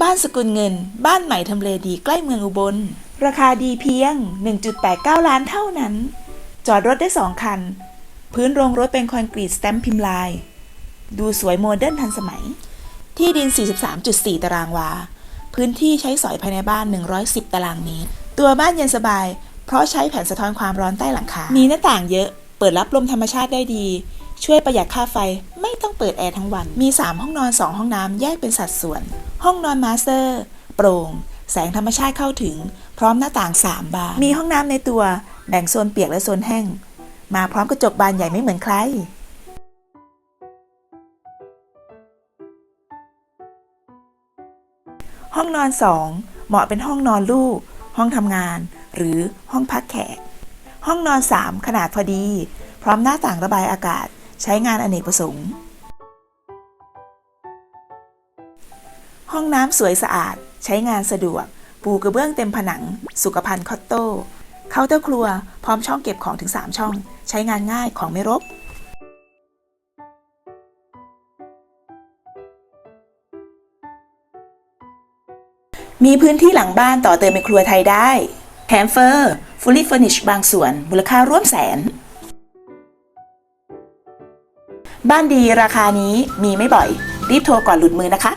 บ้านสกุลเงิน บ้านใหม่ทำเลดีใกล้เมืองอุบล ราคาดีเพียง 1.89 ล้านเท่านั้น จอดรถได้ 2 คัน พื้นโรงรถเป็นคอนกรีตสแตมป์พิมพ์ลาย ดูสวยโมเดิร์นทันสมัย ที่ดิน 43.4 ตารางวา พื้นที่ใช้สอยภายในบ้าน 110 ตารางเมตร ตัวบ้านเย็นสบาย เพราะใช้แผ่นสะท้อนความร้อนใต้หลังคา มีหน้าต่างเยอะ เปิดรับลมธรรมชาติได้ดี ช่วยประหยัดค่าไฟ ไม่ต้องเปิดแอร์ทั้งวัน มี 3 ห้องนอน 2 ห้องน้ำแยกเป็นสัดส่วน ห้องนอนมาสเตอร์ โปร่ง แสงธรรมชาติเข้าถึง พร้อมหน้าต่าง 3 บาน มีห้องน้ำในตัว แบ่งโซนเปียกและโซนแห้ง มาพร้อมกระจกบานใหญ่ไม่เหมือนใคร ห้องนอน 2 เหมาะเป็นห้องนอนลูก ห้องทำงาน หรือห้องพักแขก ห้องนอน 3 ขนาดพอดี พร้อมหน้าต่างระบายอากาศ ใช้งานอเนกประสงค์ ห้องน้ำสวยสะอาด ใช้งานสะดวก ปูกระเบื้องเต็มผนัง สุขภัณฑ์คอตโต้เคาน์เตอร์ครัว พร้อมช่องเก็บของถึง 3 ช่อง ใช้งานง่ายของไม่รกมีพื้นที่หลังบ้านต่อเติมเป็นครัวไทยได้แถมเฟอร์ fully furnished บางส่วน มูลค่าร่วมแสน บ้านดีราคานี้มีไม่บ่อย รีบโทรก่อนหลุดมือนะคะ